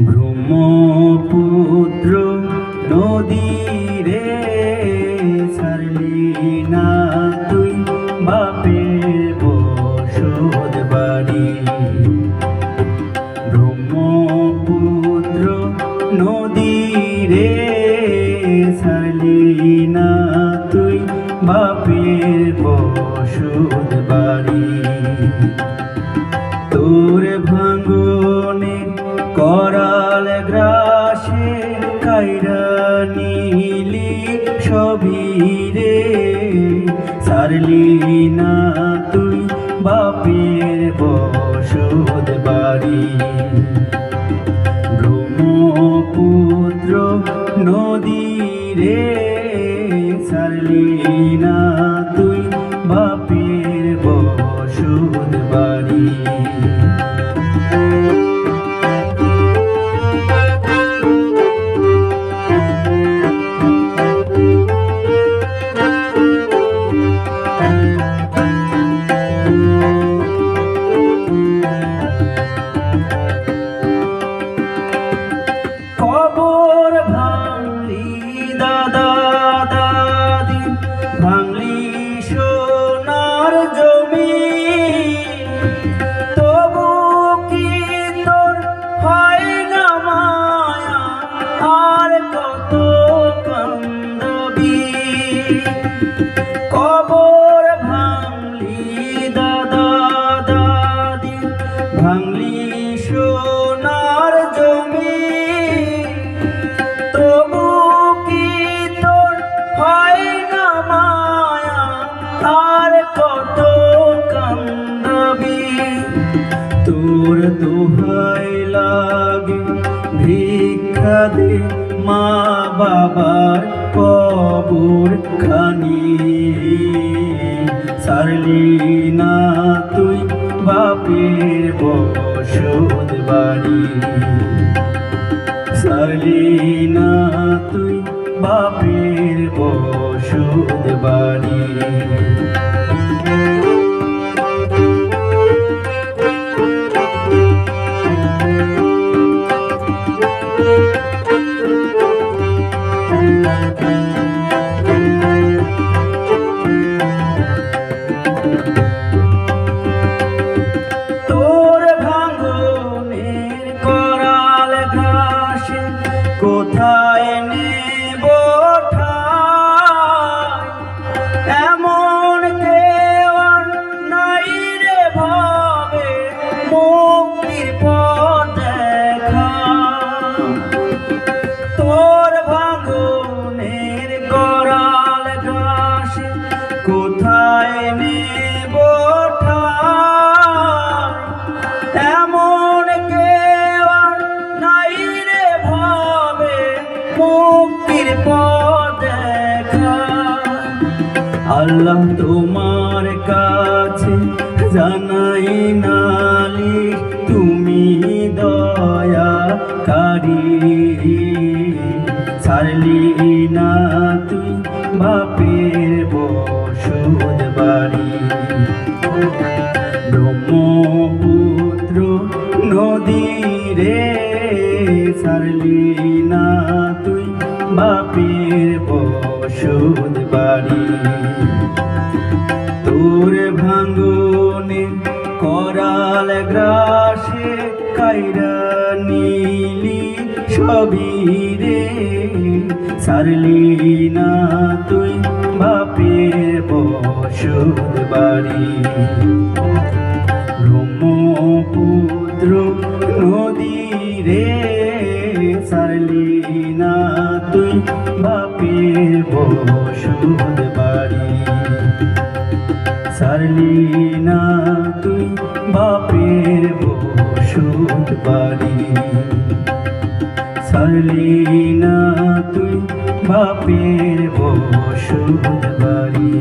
ব্রহ্মপুত্র নদী রে সারলি না তুই বাপের বসত বাড়ি। ব্রহ্মপুত্র নদী রে ছবি সারলি না তুই বাপের বসত বাড়ি। ব্রহ্মপুত্র নদী রে সারলি না তুই বাপের বসত বাড়ি। কবর ভাঙলি দাদা দাদি, ভাঙলি সোনার জমি। তবু কি তোর হয় না কত কান্দবি? তোর দোহাই লাগে ভিক্ষা দে মা বাবার কবর খানি। সারলি না তুই বাপের বসত বাড়ি। সারলি না তুই বাপের বসত বাড়ি। তোর দেখা। আল্লাহ তোমার কাছে জানাই নালি, তুমি দয়া কারি ছাড়লি না তুই বাপের বসত বাড়ি। ব্রহ্মপুত্র বাপের বসত বাড়ি। তোর ভাঙনে করাল গ্রাসে কাইরা নীলি ছবি রে। সারলি না তুই বাপের বসত বাড়ি। ব্রহ্মপুত্র নদী রে বাপের বসত বাড়ি। সারলি না তুই বাপের বসত বাড়ি। সারলি না তুই বাপের বসত বাড়ি।